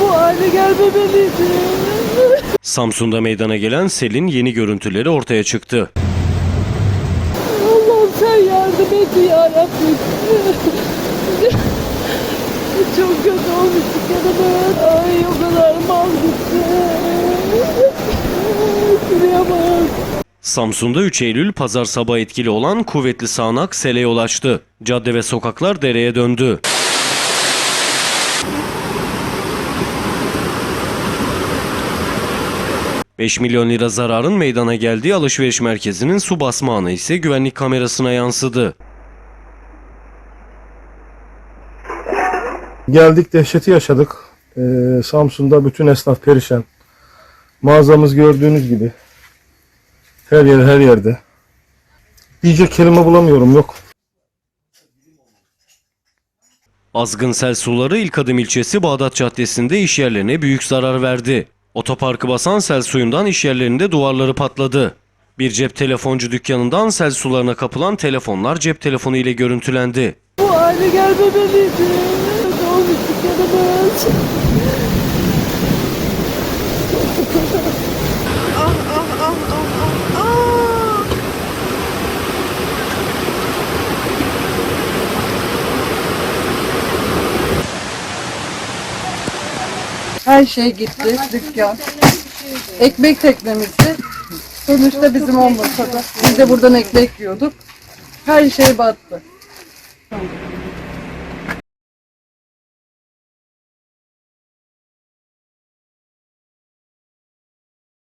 Bu hale gelmemeliydi. Samsun'da meydana gelen selin yeni görüntüleri ortaya çıktı. Allah'ım sen yardım et ya Rabbim. Çok kötü olmuştuk yanıma. Ay o kadar mal gitti. Bak. Samsun'da 3 Eylül pazar sabahı etkili olan kuvvetli sağanak sele yol açtı. Cadde ve sokaklar dereye döndü. ...5 milyon lira zararın meydana geldiği alışveriş merkezinin su basma anı ise güvenlik kamerasına yansıdı. Geldik dehşeti yaşadık. Ee, Samsun'da bütün esnaf perişan. Mağazamız gördüğünüz gibi. Her yer her yerde. Diyecek kelime bulamıyorum yok. Azgın sel suları İlk Adım ilçesi Bağdat Caddesi'nde iş yerlerine büyük zarar verdi. Otoparkı basan sel suyundan iş yerlerinde duvarları patladı. Bir cep telefoncu dükkanından sel sularına kapılan telefonlar cep telefonu ile görüntülendi. Bu hale gelmemeliydi. Her şey gitti, dükkan. Ekmek teknemizdi. Sonuçta bizim olmasa da. Biz de buradan ekmek yiyorduk. Her şey battı.